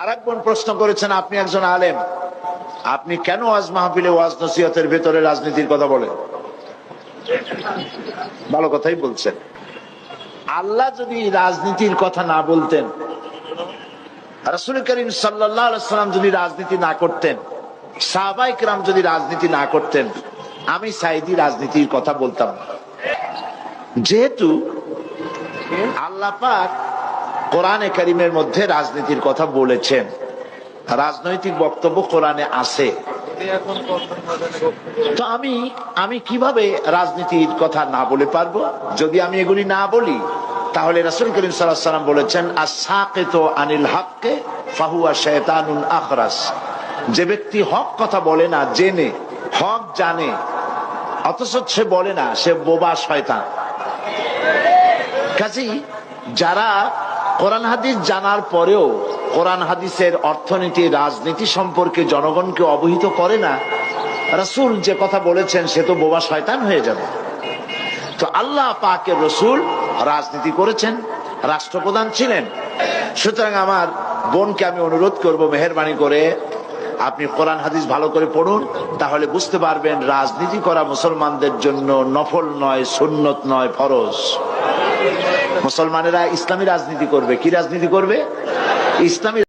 আর বোন প্রশ্ন করেছেন, আপনি একজন আলেম। আপনি কেন ওয়াজ মাহফিলে ওয়াজ নসিহতের ভেতরে রাজনীতির কথা বলেন? ভালো কথাই বলছেন। আল্লাহ যদি রাজনীতির কথা না বলতেন, রাসুল করিম সাল্লাম যদি রাজনীতি না করতেন সাহবাইক রাম যদি রাজনীতি না করতেন, আমি সাইদি রাজনীতির কথা বলতাম যেহেতু আল্লাহ পাক কোরআনে করিমের মধ্যে রাজনীতির কথা বলেছেন। রাজনৈতিক বক্তব্য কোরআনে আছে। তো আমি আমি কীভাবে রাজনীতির কথা না বলে পারব? যদি আমি এগুলি না বলি, তাহলে রাসুল করিম সাল্লাম বলেছেন আসাকেত আনিল হককে ফাহুয়া শেতানুন আখরাস। যে ব্যক্তি হক কথা বলে না, জেনে, হক জানে, অথচ সে বলে না, সে বোবা শয়তান। কাজেই যারা কোরআন হাদিস জানার পরেও কোরআন হাদিসের অর্থনীতি, রাজনীতি সম্পর্কে জনগণকে অবহিত করে না। রাসূল যে কথা বলেছেন, সে তো বোবা শয়তান হয়ে যাবে। তো আল্লাহ পাকের রসুল রাজনীতি করেছেন, রাষ্ট্রপ্রধান ছিলেন। সুতরাং আমার বোনকে আমি অনুরোধ করব, মেহরবানি করে আপনি কোরআন হাদিস ভালো করে পড়ুন, তাহলে বুঝতে পারবেন রাজনীতি করা মুসলমানদের জন্য নফল নয়, সুন্নত নয়, ফরজ। মুসলমানেরা ইসলামী রাজনীতি করবে। কি রাজনীতি করবে? ইসলামী